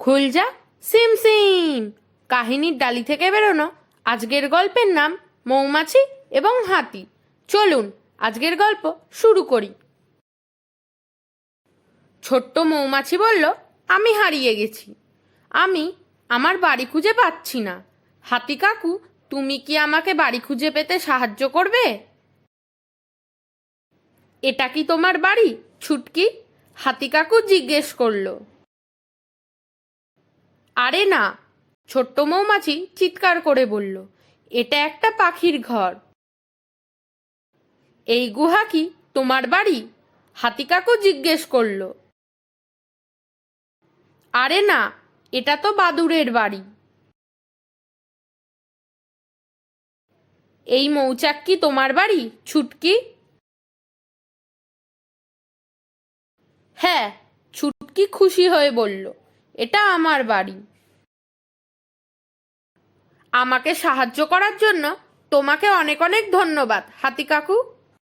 খুল যা, সিম সিম। কাহিনীর ডালি থেকে বেরোনো, আজকের গল্পের নাম মৌমাছি এবং হাতি। চলুন, আজকের গল্প শুরু করি। ছোট্ট মৌমাছি বলল, আমি হারিয়ে গেছি। আমি আমার বাড়ি খুঁজে পাচ্ছি না। হাতি কাকু তুমি কি আমাকে বাড়ি খুঁজে পেতে সাহায্য করবে? এটা কি তোমার বাড়ি? ছুটকি? হাতি কাকু জিজ্ঞেস করল। আরে না, ছোট্ট মৌমাছি চিৎকার করে বলল, এটা একটা পাখির ঘর। এই গুহা কি তোমার বাড়ি? হাতি কাকু জিজ্ঞেস করল। আরে না, এটা তো বাদুড়ের বাড়ি। এই মৌচাক কি তোমার বাড়ি, ছুটকি? হ্যাঁ ছুটকি খুশি হয়ে বলল, এটা আমার বাড়ি। আমাকে সাহায্য করার জন্য তোমাকে অনেক অনেক ধন্যবাদ হাতি কাকু